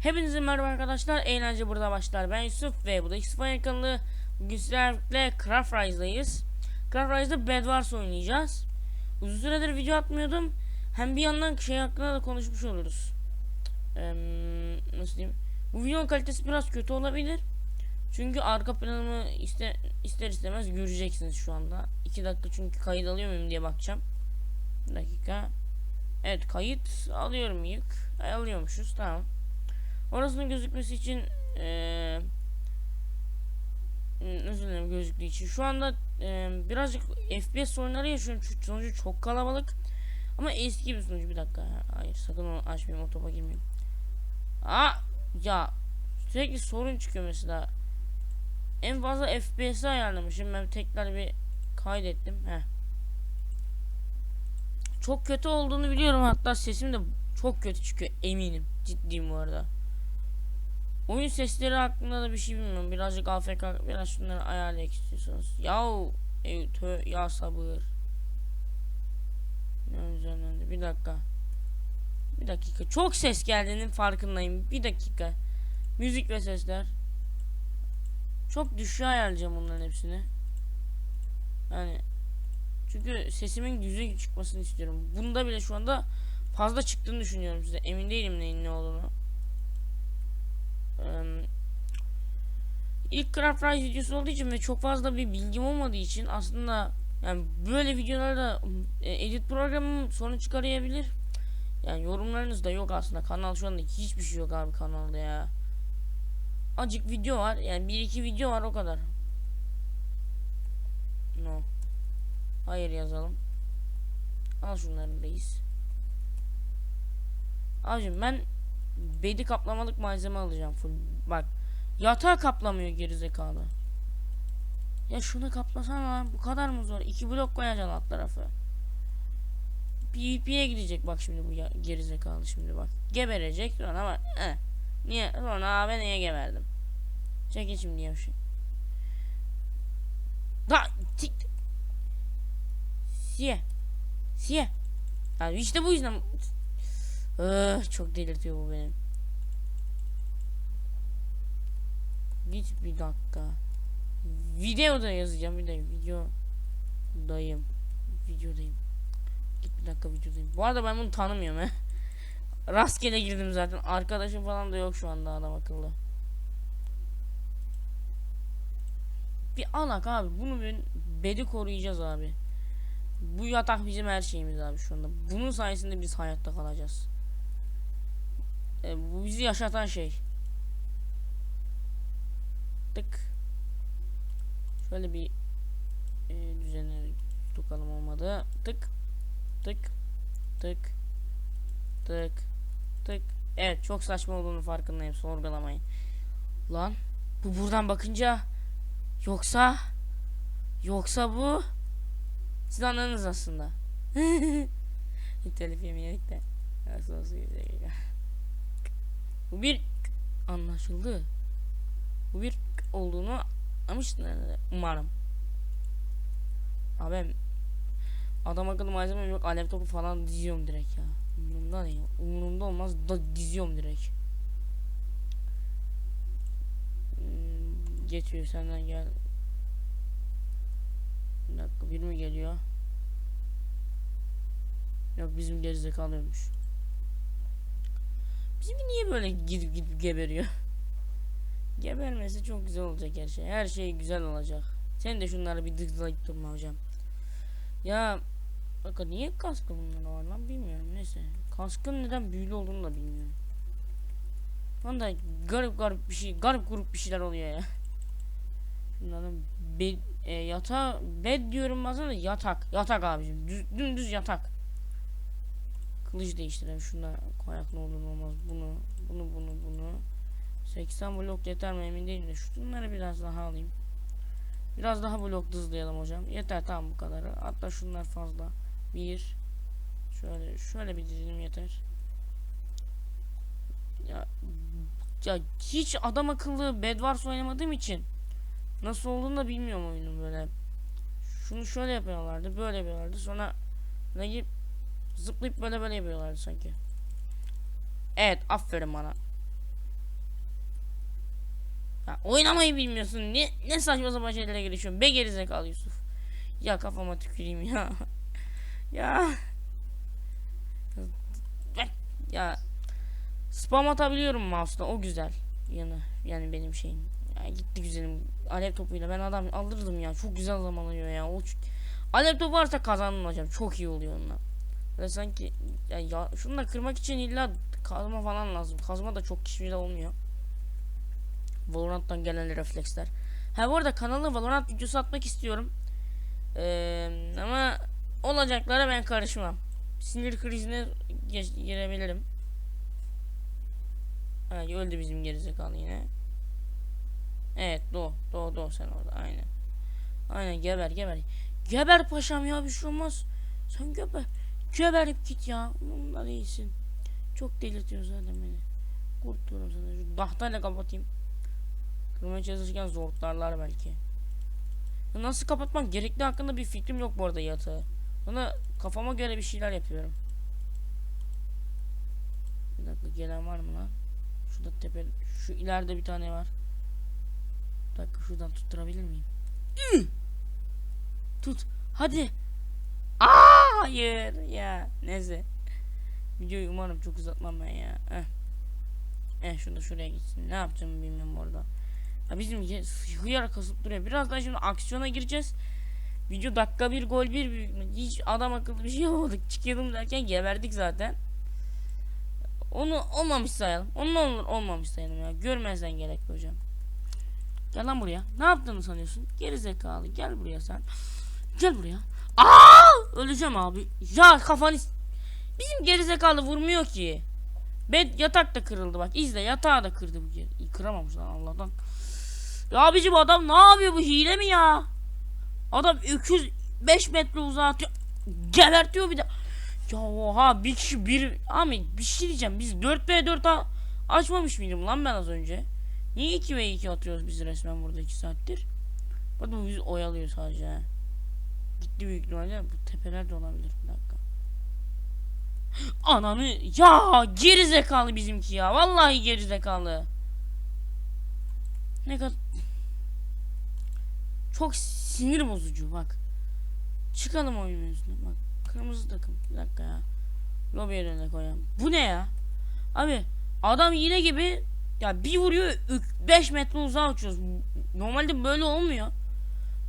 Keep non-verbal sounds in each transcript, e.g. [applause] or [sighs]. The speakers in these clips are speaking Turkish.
Hepinize merhaba arkadaşlar. Eğlence burada başlar. Ben Yusuf ve bu da X-Fire kanalı. Bugün sizlerle Craft Rise'dayız. Craft Rise'da Bed Wars oynayacağız. Uzun süredir video atmıyordum. Hem bir yandan şey hakkında da konuşmuş oluruz. Eee, nasıl diyeyim? Bu videonun kalitesi biraz kötü olabilir. Çünkü arka planımı iste, ister istemez göreceksiniz şu anda. 2 dakika çünkü kayıt alıyor muyum diye bakacağım. Bir dakika. Evet kayıt alıyorum ilk. Ay, Alıyormuşuz tamam. Orasının gözükmesi için eee özür dilerim gözüktüğü için. Şu anda eee, birazcık FPS sorunları yaşıyorum çünkü sonucu çok kalabalık. Ama eski bir sunucu bir dakika. Hayır sakın onu açmayayım o girmeyeyim. Aa ya sürekli sorun çıkıyor mesela. En fazla FPS'i ayarlamışım. Ben tekrar bir kaydettim. Heh. Çok kötü olduğunu biliyorum hatta sesim de çok kötü çıkıyor eminim. Ciddiyim bu arada. Oyun sesleri hakkında da bir şey bilmiyorum. Birazcık AFK biraz şunları ayarlayak istiyorsanız. Yahu ey, tö, ya sabır. Ne üzerinden bir dakika. Bir dakika. Çok ses geldiğinin farkındayım. Bir dakika. Müzik ve sesler. Çok düşüğe ayarlayacağım bunların hepsini. Yani çünkü sesimin güzel çıkmasını istiyorum. Bunda bile şu anda fazla çıktığını düşünüyorum size. Emin değilim neyin ne olduğunu. Eee, İlk Craft Rise videosu olduğu için ve çok fazla bir bilgim olmadığı için aslında yani böyle videolarda e, edit programım sorun çıkarabilir. Yani yorumlarınız da yok aslında. Kanal şu anda hiçbir şey yok abi kanalda ya. Acık video var. Yani bir iki video var o kadar. No. Hayır yazalım. Al şunları reis. Abicim ben bedi kaplamalık malzeme alacağım full. Bak yatağı kaplamıyor gerizekalı. Ya şunu kaplasana bu kadar mı zor? İki blok koyacaksın alt tarafı. PvP'ye gidecek bak şimdi bu gerizekalı şimdi bak. Geberecek sonra bak. Eh. Niye? Sonra abi neye geberdim? Çekin şimdi yavşak. Da tik. Siye. Siye. Yani işte bu yüzden Öh, çok delirtiyor bu benim. Git bir dakika. Videoda yazacağım bir de video dayım. Videodayım. Git bir dakika videodayım. Bu arada ben bunu tanımıyorum he. Rastgele girdim zaten. Arkadaşım falan da yok şu anda adam akıllı. Bir alak abi. Bunu bir bedi koruyacağız abi. Bu yatak bizim her şeyimiz abi şu anda. Bunun sayesinde biz hayatta kalacağız. E, bu bizi yaşatan şey. Tık. Şöyle bir e, düzene tutalım olmadı. Tık. Tık. Tık. Tık. Tık. Evet çok saçma olduğunu farkındayım. Sorgulamayın. Lan bu buradan bakınca yoksa yoksa bu siz anladınız aslında. [laughs] Telif yemeyelim de. Nasıl olsa güzel. Bu bir anlaşıldı. Bu bir olduğunu anlamışsınız umarım. Abi adam akıllı malzeme yok alev topu falan diziyorum direkt ya. Umurumda değil. Umurumda olmaz da diziyorum direkt. Hmm, Geçiyor senden gel. Bir dakika bir mi geliyor? Yok bizim gerizekalıymış. Bizim niye böyle gidip gidip geberiyor? [laughs] Gebermesi çok güzel olacak her şey. Her şey güzel olacak. Sen de şunları bir dıklayıp durma hocam. Ya bakın niye kaskı bunlar var lan bilmiyorum neyse. Kaskın neden büyülü olduğunu da bilmiyorum. Bana garip garip bir şey, garip grup bir şeyler oluyor ya. [laughs] Şunların bed, e, yatağı, bed diyorum bazen de yatak. Yatak abicim. Düz, dümdüz yatak. Kılıç değiştirelim. Şuna koyak ne olur olmaz. Bunu, bunu, bunu, bunu. 80 blok yeter mi emin değilim de şunları biraz daha alayım. Biraz daha blok hızlayalım hocam. Yeter tamam bu kadar. Hatta şunlar fazla. Bir. Şöyle şöyle bir dizelim yeter. Ya ya hiç adam akıllı Bed Wars oynamadığım için nasıl olduğunu da bilmiyorum oyunun böyle. Şunu şöyle yapıyorlardı, böyle yapıyorlardı. Sonra ne Zıplayıp böyle böyle yapıyorlardı sanki. Evet aferin bana. Ya oynamayı bilmiyorsun. Ne ne saçma sapan şeylere girişiyorsun. Be gerizekalı Yusuf. Ya kafama tüküreyim ya. [laughs] ya. Ya spam atabiliyorum mouse'la o güzel yanı yani benim şeyim. Ya gitti güzelim alev topuyla ben adam alırdım ya çok güzel zaman alıyor ya. O alev topu varsa kazandım hocam çok iyi oluyor onunla. Ve sanki ya, ya şunu da kırmak için illa kazma falan lazım. Kazma da çok kişiyle olmuyor. Valorant'tan gelen refleksler. Ha bu arada kanala Valorant videosu atmak istiyorum. Ee, ama olacaklara ben karışmam. Sinir krizine girebilirim. Evet öldü bizim gerizekalı yine. Evet do do do sen orada aynen. Aynen geber geber. Geber paşam ya bir şey olmaz. Sen geber. Geberip git ya. Bununla değilsin. Çok delirtiyorsun zaten beni. Kurtulurum sana. Şu dahtayla kapatayım. Kırmaya çalışırken zorlarlar belki. Nasıl kapatmam gerekli hakkında bir fikrim yok bu arada yatağı. Bana kafama göre bir şeyler yapıyorum. Bir dakika gelen var mı lan? Şurada tepe şu ileride bir tane var. Bir dakika şuradan tutturabilir miyim? Tut. Hadi. Hayır ya. Neyse. Videoyu umarım çok uzatmam ben ya. Eh. Eh şunu şuraya gitsin. Ne yapacağımı bilmiyorum orada. Ya bizim hıyar kasıp duruyor. Birazdan şimdi aksiyona gireceğiz. Video dakika bir gol bir büyük? Hiç adam akıllı bir şey yapamadık. Çıkıyordum derken geberdik zaten. Onu olmamış sayalım. Onun olur olmamış sayalım ya. Görmezden gerekli hocam. Gel lan buraya. Ne yaptığını sanıyorsun? Geri zekalı. Gel buraya sen. Gel buraya. Aa! Öleceğim abi. Ya kafanı Bizim geri zekalı vurmuyor ki. Bed yatak da kırıldı bak. İzle yatağı da kırdı bu geri. Kıramamış lan Allah'tan. Ya abicim adam ne yapıyor bu hile mi ya? Adam 205 metre uzağa atıyor. Gebertiyor bir de. Ya oha bir kişi bir Ahmet bir şey diyeceğim biz 4 v 4 a- açmamış mıydım lan ben az önce? Niye 2 v 2 atıyoruz biz resmen burada 2 saattir? Bakın bu bizi oyalıyor sadece. Gitti büyük ihtimalle bu tepeler de olabilir bir dakika. Ananı ya geri zekalı bizimki ya vallahi geri zekalı. Ne kadar çok sinir bozucu bak. Çıkalım oyunun üstüne bak. Kırmızı takım. Bir dakika ya. Lobiye de koyalım. Bu ne ya? Abi adam yine gibi ya bir vuruyor 5 metre uzağa uçuyoruz. Normalde böyle olmuyor.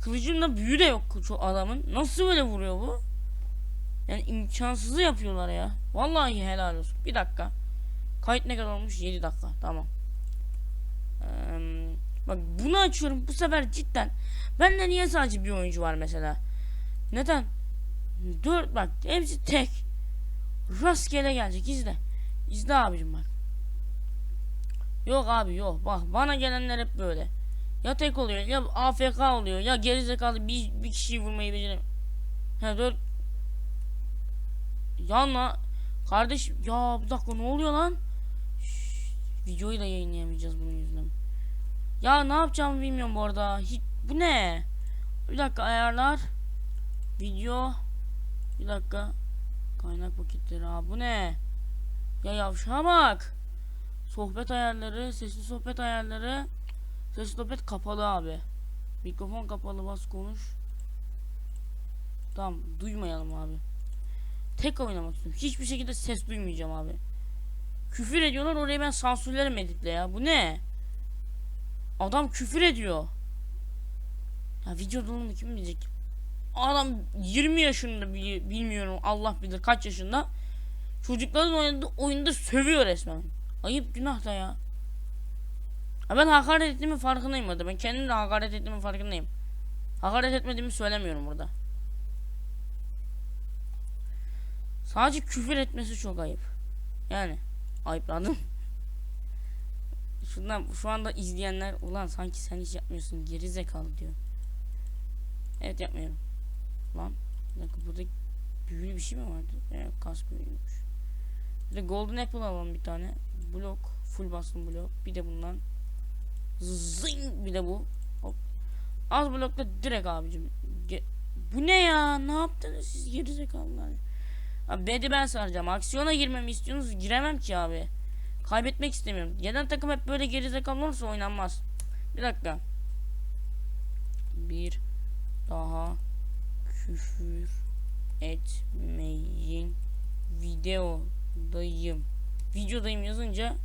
Kılıcında büyü de yok şu adamın. Nasıl böyle vuruyor bu? Yani imkansızı yapıyorlar ya. Vallahi helal olsun. Bir dakika. Kayıt ne kadar olmuş? 7 dakika. Tamam. Eee, bak bunu açıyorum. Bu sefer cidden. Bende niye sadece bir oyuncu var mesela? Neden? Dört bak hepsi tek. Rastgele gelecek izle. İzle abicim bak. Yok abi yok bak bana gelenler hep böyle. Ya tek oluyor ya AFK oluyor ya gerizekalı bir, bir kişiyi vurmayı beceremiyor. He dört. Yanma. Kardeş ya bir dakika ne oluyor lan? Şşş, videoyu da yayınlayamayacağız bunun yüzünden. Ya ne yapacağımı bilmiyorum bu arada. Hiç, bu ne? Bir dakika ayarlar. Video. Bir dakika. Kaynak paketleri abi bu ne? Ya yavşağa bak. Sohbet ayarları, sesli sohbet ayarları. Sesli sohbet kapalı abi. Mikrofon kapalı bas konuş. Tamam duymayalım abi. Tek oynamak istiyorum. Hiçbir şekilde ses duymayacağım abi. Küfür ediyorlar orayı ben sansürlerim editle ya. Bu ne? Adam küfür ediyor. Ya video dolumu kim bilecek? Adam 20 yaşında bi- bilmiyorum Allah bilir kaç yaşında. Çocukların oynadığı oyunda sövüyor resmen. Ayıp günah da ya. Ha ben hakaret ettiğimin farkındayım orada. Ben kendim de hakaret ettiğimin farkındayım. Hakaret etmediğimi söylemiyorum burada. Sadece küfür etmesi çok ayıp. Yani ayıpladım. Şundan şu anda izleyenler ulan sanki sen hiç yapmıyorsun geri zekalı diyor. Evet yapmıyorum. Lan dakika burada büyülü bir şey mi vardı? Evet kas büyülüymüş. Bir de golden apple alalım bir tane. Blok full bastım blok. Bir de bundan. Zing bir de bu. Hop. Az blokta direkt abicim. Ge- bu ne ya? Ne yaptınız siz gerizekalılar? Abi bedi ben saracağım. Aksiyona girmemi istiyorsunuz. Giremem ki abi. Kaybetmek istemiyorum. Gelen takım hep böyle gerizekalı olursa oynanmaz. Bir dakika. Bir daha küfür etmeyin. Videodayım. Videodayım yazınca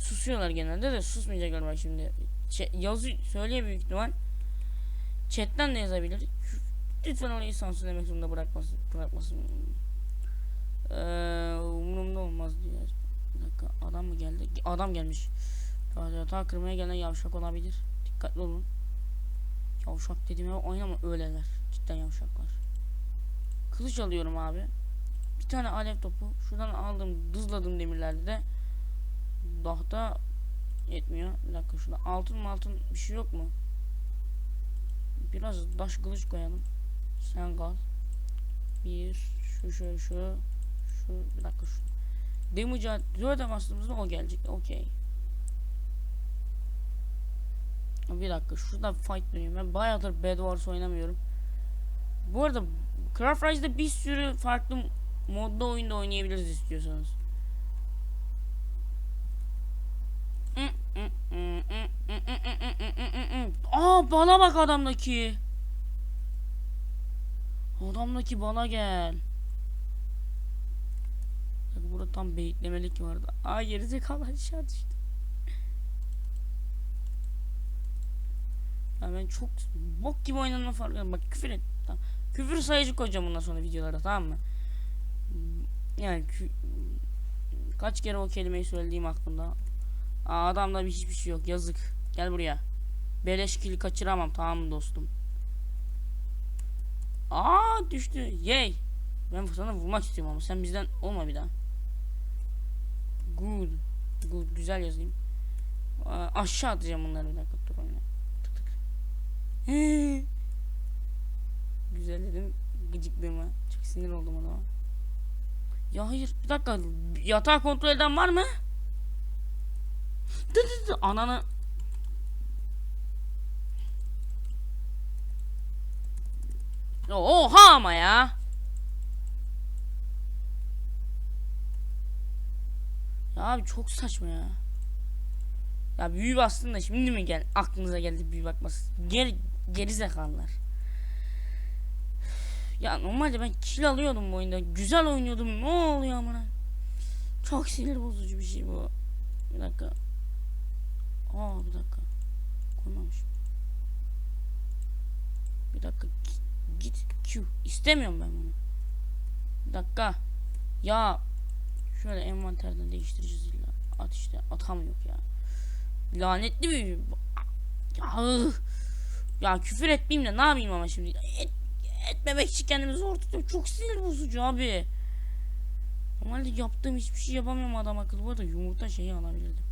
susuyorlar genelde de susmayacaklar bak şimdi. Ç- yazı söyleye büyük ihtimal. Chatten de yazabilir. Lütfen orayı sansürlemek zorunda bırakmasın. bırakmasın. Ee, umurumda olmaz diyor. Bir dakika adam mı geldi? Adam gelmiş. Radyata kırmaya gelen yavşak olabilir. Dikkatli olun. Yavşak dediğime oynama öyleler. Cidden yavşaklar. Kılıç alıyorum abi. Bir tane alev topu. Şuradan aldım, dızladım demirlerde de. Dahta yetmiyor. Bir dakika şurada altın altın bir şey yok mu? Biraz taş kılıç koyalım. Sen kal. Bir, şu şu şu. Şu bir dakika şu. Damage'a 4'e bastığımızda o gelecek. Okey. Bir dakika şurada fight dönüyor. Ben bayağıdır Bed Wars oynamıyorum. Bu arada Craft Rise'de bir sürü farklı modda oyunda oynayabiliriz istiyorsanız. Bana bak adamdaki. Adamdaki bana gel. Burada tam beyitlemelik vardı. Aa gerizekalı aşağı düştü. Ya ben çok bok gibi oynanma farkındayım. Bak küfür et. Tamam. Küfür sayıcı koyacağım bundan sonra videolara tamam mı? Yani kaç kere o kelimeyi söylediğim aklımda. Aa, adamda bir hiçbir şey yok yazık. Gel buraya. Beleş kili kaçıramam tamam dostum? Aa düştü. Yay. Ben sana vurmak istiyorum ama sen bizden olma bir daha. Good. Good. Güzel yazayım. Aa, aşağı atacağım bunları bir dakika dur oyna. Tık tık. [laughs] Güzel dedim. Gıcıklığıma. Çok sinir oldum ona. Ya hayır bir dakika. Yatağı kontrol eden var mı? Ananı. Oha ama ya. Ya abi çok saçma ya. Ya büyü bastın da şimdi mi gel aklınıza geldi büyü bakması. Geri, geri zekalılar. Ya normalde ben kill alıyordum bu oyunda. Güzel oynuyordum. Ne oluyor amına? Çok sinir bozucu bir şey bu. Bir dakika. Aa bir dakika. Koymamışım. Bir dakika. Git, Q. İstemiyorum ben bunu. Bir dakika. Ya şöyle envanterden değiştireceğiz illa. At işte. Atam yok ya. Lanetli bir ya, ya küfür etmeyeyim de ne yapayım ama şimdi Et, etmemek için kendimi zor tutuyorum. Çok sinir bozucu abi. Normalde yaptığım hiçbir şey yapamıyorum adam akıllı. Bu arada yumurta şeyi alabilirdim.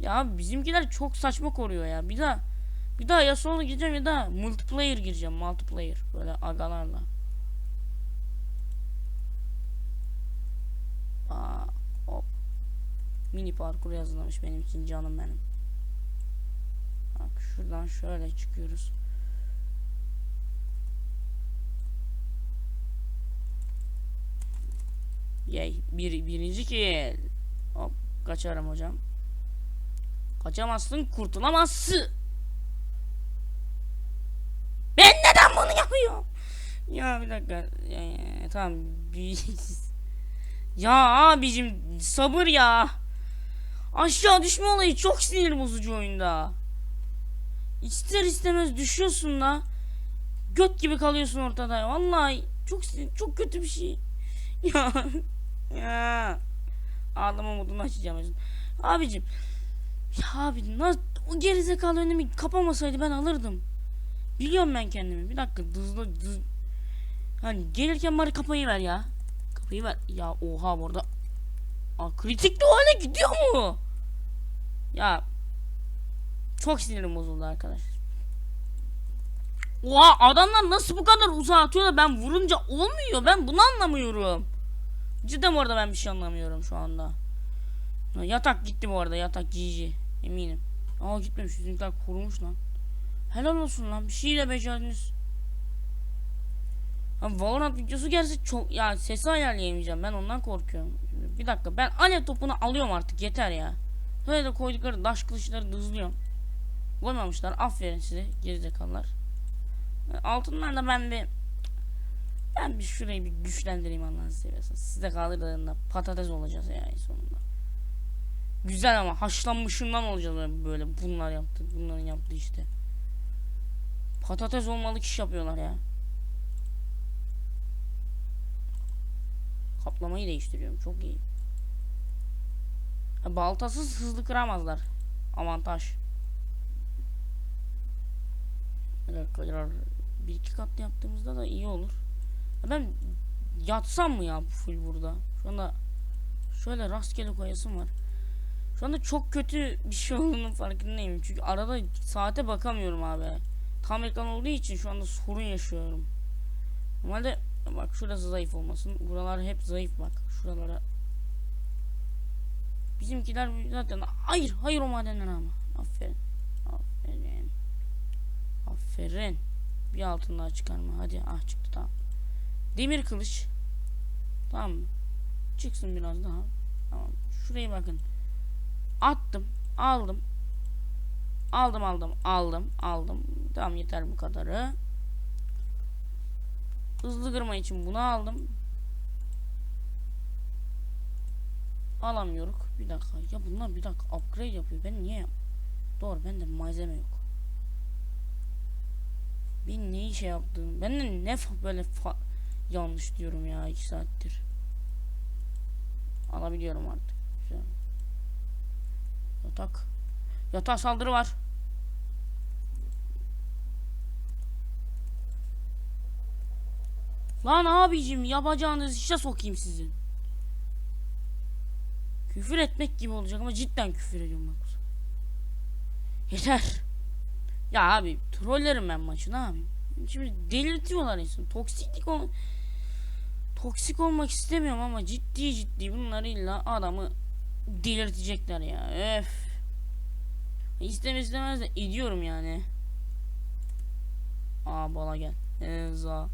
Ya bizimkiler çok saçma koruyor ya. Bir daha bir daha ya sonra gireceğim ya da multiplayer gireceğim. Multiplayer böyle agalarla. Aa, hop. Mini parkur yazılmış benim için canım benim. Bak şuradan şöyle çıkıyoruz. Yay bir birinci kill. Hop kaçarım hocam. Kaçamazsın kurtulamazsın. Ben yapıyorum? Ya bir dakika. Ya, ya, tamam. [laughs] Ya abicim sabır ya. Aşağı düşme olayı çok sinir bozucu oyunda. İster istemez düşüyorsun da. Göt gibi kalıyorsun ortada. Vallahi çok çok kötü bir şey. [laughs] Ya. ya. Ağlama modunu açacağım. Abicim. Ya abi nasıl o gerizekalı önümü kapamasaydı ben alırdım. Biliyorum ben kendimi. Bir dakika hızlı hız. Hani gelirken bari kapıyı ver ya. Kapıyı ver. Ya oha bu arada. Aa, kritikli o hale gidiyor mu? Ya çok sinirim bozuldu arkadaşlar. Oha adamlar nasıl bu kadar uzağa atıyor da ben vurunca olmuyor. Ben bunu anlamıyorum. Cidden bu arada ben bir şey anlamıyorum şu anda. Yatak gitti bu arada yatak GG eminim. Aa gitmemiş bizimkiler korumuş lan. Helal olsun lan bir şeyle becerdiniz. Ha, Valorant videosu gelse çok ya sesi ayarlayamayacağım ben ondan korkuyorum. Bir dakika ben alev topunu alıyorum artık yeter ya. Böyle de koydukları daş kılıçları da hızlıyorum. Koymamışlar. Aferin size gerizekalılar. Altından da ben bir ben bir şurayı bir güçlendireyim Allah'ını seversen. Size kaldırdığında patates olacağız ya en sonunda. Güzel ama haşlanmışından olacağız böyle bunlar yaptı. Bunların yaptığı işte. Patates olmalı iş yapıyorlar ya. Kaplamayı değiştiriyorum. Çok iyi. Ha, Baltasız hızlı kıramazlar. Avantaj. Bir iki kat yaptığımızda da iyi olur. Ya Ben yatsam mı ya bu full burada? Şu anda şöyle rastgele koyasım var. Şu anda çok kötü bir şey olduğunun farkındayım. Çünkü arada saate bakamıyorum abi. Tam ekran olduğu için şu anda sorun yaşıyorum. Normalde bak şurası zayıf olmasın. Buralar hep zayıf bak. Şuralara. Bizimkiler zaten hayır hayır o madenden ama. Aferin. Aferin. Aferin. Bir altın daha çıkarma. Hadi ah çıktı tamam. Demir kılıç. Tamam. Çıksın biraz daha. Tamam. Şuraya bakın. Attım. Aldım. Aldım aldım aldım aldım. Tamam yeter bu kadarı. Hızlı kırma için bunu aldım. Alamıyoruz. Bir dakika. Ya bunlar bir dakika upgrade yapıyor. Ben niye? Doğru bende malzeme yok. Ben ne işe yaptım? Ben de ne böyle yanlış diyorum ya 2 saattir. Alabiliyorum artık. Güzel. Yatak. Yatağa saldırı var. Lan abicim yapacağınız işe sokayım sizin. Küfür etmek gibi olacak ama cidden küfür ediyorum bak. Yeter. Ya abi trollerim ben maçı ne yapayım? Şimdi delirtiyorlar insanı. Toksiklik ol Toksik olmak istemiyorum ama ciddi ciddi bunlar illa adamı delirtecekler ya. Öf. İstemez istemez de ediyorum yani. Aa bala gel. Eza.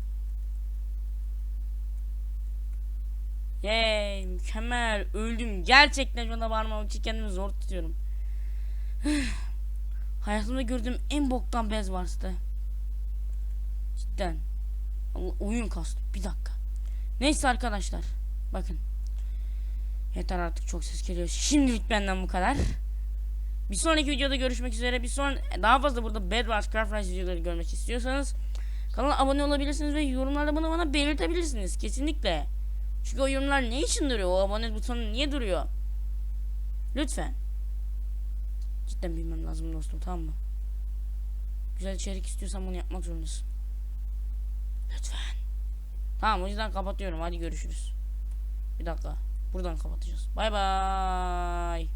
Yey mükemmel öldüm gerçekten şu anda bağırmamak için kendimi zor tutuyorum. [sighs] Hayatımda gördüğüm en boktan bez var işte. Cidden. Allah, oyun kastı bir dakika. Neyse arkadaşlar bakın. Yeter artık çok ses geliyor. Şimdilik benden bu kadar. Bir sonraki videoda görüşmek üzere. Bir son daha fazla burada Bed Wars Craft videoları görmek istiyorsanız kanala abone olabilirsiniz ve yorumlarda bunu bana belirtebilirsiniz. Kesinlikle. Çünkü o yorumlar ne için duruyor? O abone butonu niye duruyor? Lütfen. Cidden bilmem lazım dostum tamam mı? Güzel içerik istiyorsan bunu yapmak zorundasın. Lütfen. Tamam o yüzden kapatıyorum. Hadi görüşürüz. Bir dakika. Buradan kapatacağız. Bay bay.